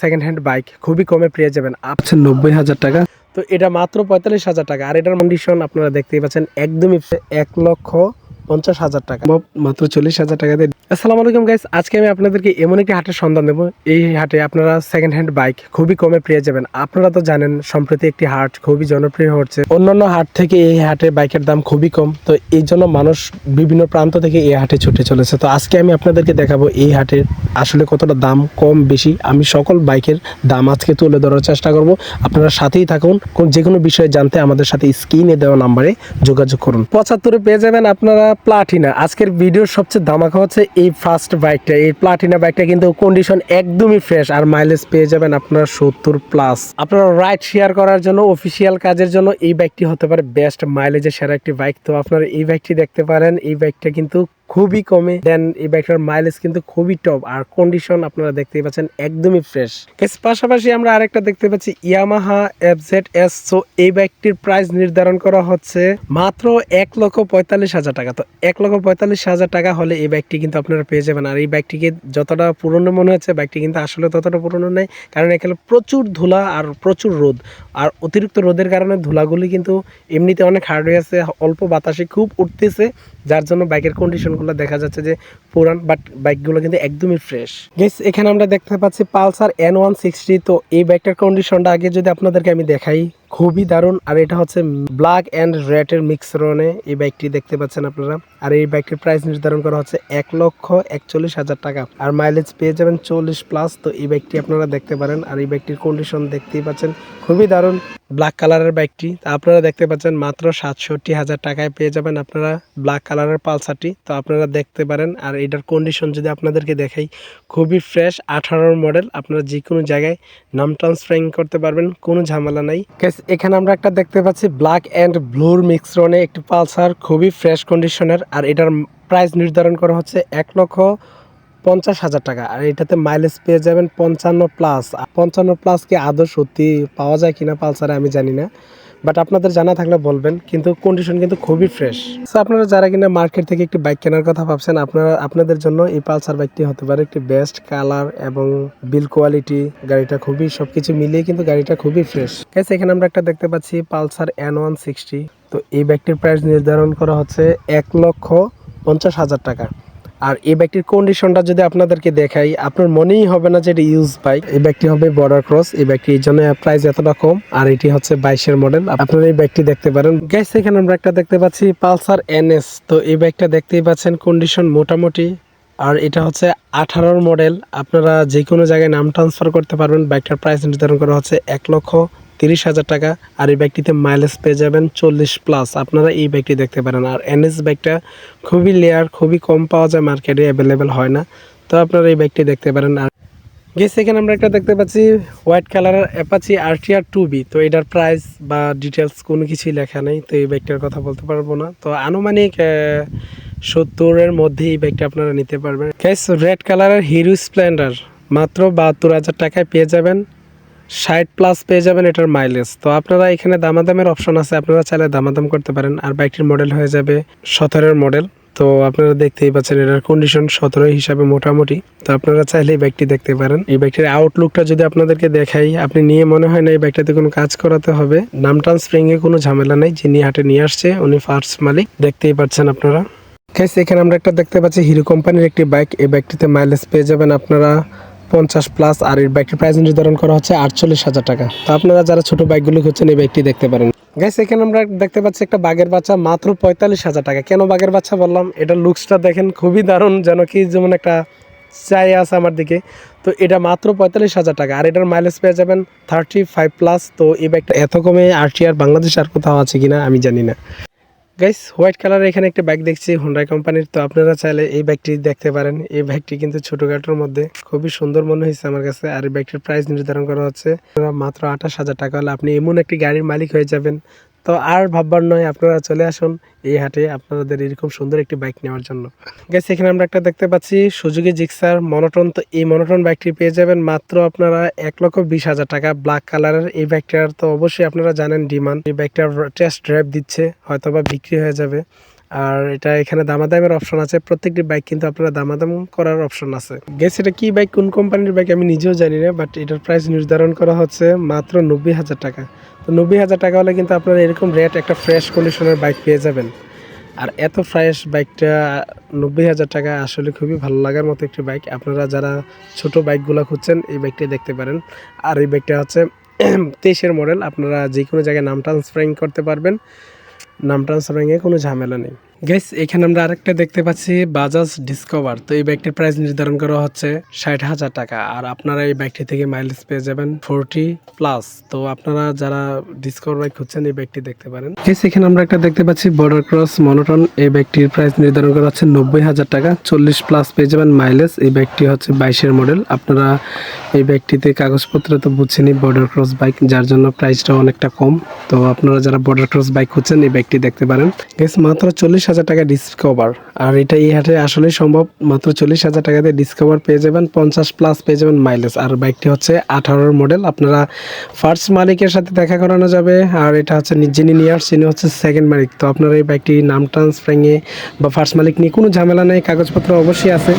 Second hand bike খুবই কমে পেয়ে যাবেন আপছে নব্বই হাজার টাকা। তো এটা মাত্র পঁয়তাল্লিশ হাজার টাকা। আর এটার কন্ডিশন আপনারা দেখতেই পাচ্ছেন, একদমই এক লক্ষ পঞ্চাশ হাজার টাকা। মাত্র চল্লিশ হাজার টাকা দিয়ে। আসসালামু আলাইকুম গাইস আজকে আমি আপনাদেরকে এমন একটি হাটের সন্ধান দেবো। এই হাটে আপনারা সেকেন্ড হ্যান্ড বাইক খুবই কমে পেয়ে যাবেন। আপনারা তো জানেন, সম্প্রতি একটি হাট খুবই জনপ্রিয় হচ্ছে। অন্যান্য হাট থেকে এই হাটে বাইকের দাম খুবই কম। তো এই জন্য মানুষ বিভিন্ন প্রান্ত থেকে এই হাটে ছুটে চলেছে। তো আজকে আমি আপনাদেরকে দেখাবো এই হাটের আসলে কতটা দাম কম বেশি। আমি সকল বাইকের দাম আজকে তুলে ধরার চেষ্টা করব। আপনারা সাথেই থাকুন। কোন যে কোনো বিষয়ে জানতে আমাদের সাথে স্ক্রিনে দেওয়া নাম্বারে যোগাযোগ করুন। পঁচাত্তরে পেয়ে যাবেন আপনারা প্লাটিনা। আজকের ভিডিওর সবচেয়ে দামাকা হচ্ছে এই ফার্স্ট বাইকটা এই প্লাটিনা বাইকটা কিন্তু কন্ডিশন একদমই ফ্রেশ আর মাইলেজ পেয়ে যাবেন আপনারা সত্তর প্লাস আপনারা রাইড শেয়ার করার জন্য অফিসিয়াল কাজের জন্য এই বাইকটি হতে পারে বেস্ট মাইলেজের সেরা একটি বাইক তো আপনারা এই বাইকটি দেখতে পারেন। এই বাইকটা কিন্তু খুবই কমে দেন এই বাইকটার মাইলেজ কিন্তু খুবই টপ আর কন্ডিশন আপনারা দেখতেই পাচ্ছেন একদমই ফ্রেশ পাশাপাশি আমরা আরেকটা দেখতে পাচ্ছি ইয়ামাহা এফজেড এস সো এই বাইকটির প্রাইস নির্ধারণ করা হচ্ছে মাত্র এক লক্ষ পঁয়তাল্লিশ হাজার টাকা। তো এক লক্ষ পঁয়তাল্লিশ হাজার টাকা হলে এই বাইকটি কিন্তু আপনারা পেয়ে যাবেন। আর এই বাইকটিকে যতটা পুরনো মনে হচ্ছে বাইকটি কিন্তু আসলে ততটা পুরনো নেই, কারণ এখানে প্রচুর ধুলা আর প্রচুর রোদ। আর অতিরিক্ত রোদের কারণে ধুলাগুলি কিন্তু এমনিতে অনেক হার্ড হয়ে আছে, অল্প বাতাসে খুব উঠতেছে, যার জন্য বাইকের কন্ডিশনগুলো দেখা যাচ্ছে যে পুরান বাট বাইকগুলো কিন্তু একদমই ফ্রেশ গেস এখানে আমরা দেখতে পাচ্ছি পালসার এন ওয়ান সিক্সটি তো এই বাইকটার কন্ডিশনটা আগে যদি আপনাদেরকে আমি দেখাই। খুবই দারুণ। আর এটা হচ্ছে ব্ল্যাক অ্যান্ড রেডের মিক্সরনে এই বাইকটি দেখতে পাচ্ছেন আপনারা। আর এই বাইকটির প্রাইস নির্ধারণ করা হচ্ছে এক লক্ষ একচল্লিশ হাজার টাকা। আর মাইলেজ পেয়ে যাবেন চল্লিশ প্লাস তো এই বাইকটি আপনারা দেখতে পারেন। আর এই বাইকটির কন্ডিশন দেখতেই পাচ্ছেন খুবই দারুণ ব্ল্যাক কালারের বাইকটি আপনারা দেখতে পাচ্ছেন মাত্র সাতষট্টি হাজার টাকায় পেয়ে যাবেন আপনারা ব্ল্যাক কালারের পালসারটি। তো আপনারা দেখতে পারেন। আর এটার কন্ডিশন যদি আপনাদেরকে দেখাই, খুবই ফ্রেশ আঠারোর মডেল আপনারা যে কোনো জায়গায় নাম ট্রান্সফারিং করতে পারবেন, কোনো ঝামেলা নাই। এখানে আমরা একটা দেখতে পাচ্ছি ব্ল্যাক অ্যান্ড ব্লুর মিক্সরনে একটি পালসার, খুবই ফ্রেশ কন্ডিশনের আর এটার প্রাইস নির্ধারণ করা হচ্ছে এক লক্ষ পঞ্চাশ হাজার টাকা। আর এটাতে মাইলেজ পেয়ে যাবেন পঞ্চান্ন প্লাস পঞ্চান্ন প্লাস কি আদৌ সত্যি পাওয়া যায় কিনা পালসারে আমি জানি না। বাট আপনাদের জানা থাকলে বলবেন, কিন্তু কন্ডিশন কিন্তু খুবই ফ্রেশ সো আপনারা যারা কিনা মার্কেট থেকে একটি বাইক কেনার কথা ভাবছেন, আপনারা, আপনাদের জন্য এই পালসার বাইকটি হতে পারে একটি বেস্ট কালার এবং বিল কোয়ালিটি গাড়িটা খুবই, সবকিছু মিলিয়ে কিন্তু গাড়িটা খুবই ফ্রেশ এখানে আমরা একটা দেখতে পাচ্ছি পালসার এন ওয়ান সিক্সটি তো এই বাইকটির প্রাইস নির্ধারণ করা হচ্ছে এক লক্ষ পঞ্চাশ হাজার টাকা। আর এই ব্যাগটির কন্ডিশনটা যদি আপনাদেরকে দেখাই, আপনার মনেই হবে না যে এটা ইউজ বাইক এই বাইকটি হবে বর্ডার ক্রস এই বাইকটি এই জন্য প্রাইস এতটা কম, আর এটি হচ্ছে বাইশের মডেল আপনারা এই ব্যাগটি দেখতে পারেন। গ্যাস এখানে আমরা একটা দেখতে পাচ্ছি পালসার এনএস। তো এই ব্যাগটা দেখতেই পাচ্ছেন কন্ডিশন মোটামুটি। আর এটা হচ্ছে আঠারোর মডেল আপনারা যে কোনো জায়গায় নাম ট্রান্সফার করতে পারবেন। বাইকটার প্রাইস নির্ধারণ করা হচ্ছে এক লক্ষ তিরিশ হাজার টাকা আর এই ব্যাগটিতে মাইলেজ পেয়ে যাবেন চল্লিশ প্লাস আপনারা এই ব্যাগটি দেখতে পারেন। আর এনএস বাইকটা খুবই লেয়ার, খুবই কম পাওয়া যায় মার্কেটে অ্যাভেলেবেল হয় না। তো আপনারা এই ব্যাগটি দেখতে পারেন। আর গেছে এখানে আমরা একটা দেখতে পাচ্ছি হোয়াইট কালারের অ্যাপাচি আরটিআর টু বি তো এটার প্রাইস বা ডিটেলস কোনো কিছুই লেখা নেই। তো এই বাইকটার কথা বলতে পারব না। তো আনুমানিক সত্তরের মধ্যে এই ব্যাগটা আপনারা নিতে পারবেন। গ্যাস রেড কালারের হিরো স্প্লেন্ডার মাত্র বাহাত্তর হাজার টাকায় পেয়ে যাবেন। ষাট প্লাস পেয়ে যাবেন এটার মাইলেজ তো আপনারা এখানে দামাদামের অপশন আছে, আপনারা চাইলে দামাদাম করতে পারেন। আর বাইকটির মডেল হয়ে যাবে সতেরোর মডেল তো আপনারা দেখতেই পাচ্ছেন এটার কন্ডিশন সতেরো হিসাবে মোটামুটি। তো আপনারা চাইলে এই বাইকটি দেখতে পারেন। এই বাইকটির আউটলুকটা যদি আপনাদেরকে দেখাই, আপনি নিয়ে মনে হয় না এই বাইকটাতে কোনো কাজ করাতে হবে। স্প্রিং এ কোনো ঝামেলা নেই, যিনি হাটে নিয়ে আসছে, উনি ফার্স্ট মালিক। দেখতেই পাচ্ছেন আপনারা। এখানে আমরা একটা দেখতে পাচ্ছি হিরো কোম্পানির একটি বাইক এই বাইকটিতে মাইলেজ পেয়ে যাবেন আপনারা পঞ্চাশ প্লাস আর এই বাইকটির প্রাইস নির্ধারণ করা হচ্ছে আটচল্লিশ হাজার টাকা। তো আপনারা যারা ছোট বাইকগুলো খুঁজছেন, এই বাইকটি দেখতে পারেন। গাইস এখানে আমরা দেখতে পাচ্ছি একটা বাঘের বাচ্চা, মাত্র পঁয়তাল্লিশ হাজার টাকা। কেন বাঘের বাচ্চা বললাম? এটা লুকসটা দেখেন খুবই দারুণ, যেন কি যেমন একটা চাই আছে আমার দিকে। তো এটা মাত্র পঁয়তাল্লিশ হাজার টাকা। আর এটার মাইলেজ পেয়ে যাবেন থার্টি ফাইভ প্লাস তো এই বাইকটা এত কমে আর বাংলাদেশ আর কোথাও আছে কিনা আমি জানি না। গাইস হোয়াইট কালার এখানে একটা ব্যাগ দেখছি হোন্ডা কোম্পানির তো আপনারা চাইলে এই ব্যাগটি দেখতে পারেন। এই ব্যাগটি কিন্তু ছোটোখাটোর মধ্যে। খুবই সুন্দর মনে হয়েছে আমার কাছে। আর এই বাইকটির প্রাইস নির্ধারণ করা হচ্ছে মাত্র আঠাশ হাজার টাকা। হলে আপনি এমন একটি গাড়ির মালিক হয়ে যাবেন তো আর ভাববার নয়, আপনারা চলে আসুন এই হাটে আপনাদের এরকম সুন্দর একটি বাইক নেওয়ার জন্য। গেছে এখানে আমরা একটা দেখতে পাচ্ছি সুজুকি জিক্সার মনোটন তো এই মনোটন বাইকটি পেয়ে যাবেন মাত্র আপনারা এক লক্ষ বিশ হাজার টাকা। ব্ল্যাক কালারের এই বাইকটার তো অবশ্যই আপনারা জানেন ডিমান্ড এই বাইকটার টেস্ট ড্রাইভ দিচ্ছে হয়তো বা বিক্রি হয়ে যাবে। আর এটা এখানে দামাদামের অপশন আছে। প্রত্যেকটি বাইক কিন্তু আপনারা দামাদাম করার অপশন আছে। গেস এটা কি বাইক কোন কোম্পানির বাইক আমি নিজেও জানি না বাট এটার প্রাইস নির্ধারণ করা হচ্ছে মাত্র নব্বই হাজার টাকা। তো নব্বই হাজার টাকা হলে কিন্তু আপনারা এরকম রেট একটা ফ্রেশ কন্ডিশনের বাইক পেয়ে যাবেন। আর এত ফ্রেশ বাইকটা নব্বই হাজার টাকা আসলে খুবই ভালো লাগার মতো একটি বাইক আপনারা যারা ছোট বাইকগুলো খুঁজছেন, এই বাইকটি দেখতে পারেন। আর এই বাইকটা হচ্ছে তেইশের মডেল আপনারা যে কোনো জায়গায় নাম ট্রান্সফারিং করতে পারবেন। নাম ট্রান্সফারিংয়ে কোনো ঝামেলা নেই। গেস এখানে আমরা আরেকটা দেখতে পাচ্ছি বাজাজ ডিসকভার তো এই বাইকটির প্রাইস নির্ধারণ করা হচ্ছে ষাট হাজার টাকা। আর আপনারা এই বাইকটি থেকে মাইলেজ পেয়ে যাবেন ফোরটি প্লাস তো আপনারা যারা ডিসকভার বাইক খুঁজছেন, এই বাইকটি দেখতে পারেন। গেস এখানে আমরা একটা দেখতে পাচ্ছি বর্ডার ক্রস মনোটন এই বাইকটির প্রাইস নির্ধারণ করা হচ্ছে নব্বই হাজার টাকা। চল্লিশ প্লাস পেয়ে যাবেন মাইলেজ এই বাইকটি হচ্ছে বাইশের মডেল আপনারা এই বাইকটিতে কাগজপত্র তো বুঝছেনই বর্ডার ক্রস বাইক যার জন্য প্রাইসটা অনেকটা কম। তো আপনারা যারা বর্ডার ক্রস বাইক খুঁজছেন, এই বাইকটি দেখতে পারেন। গেস মাত্র চল্লিশ হাজার টাকা ডিসকভার আর এটা এই হাটে আসলে সম্ভব, মাত্র চল্লিশ হাজার টাকাতে ডিসকভার পেয়ে যাবেন, পঞ্চাশ প্লাস পেয়ে যাবেন মাইলেজ আর বাইকটি হচ্ছে আঠারোর মডেল আপনারা ফার্স্ট মালিকের সাথে দেখা করানো যাবে। আর এটা হচ্ছে যিনি নিয়ে আসছেন তিনি হচ্ছে সেকেন্ড মালিক। তো আপনারা এই বাইকটি নাম ট্রান্সফারিংয়ে বা ফার্স্ট মালিক নিয়ে কোনো ঝামেলা নেই, কাগজপত্র অবশ্যই আছে।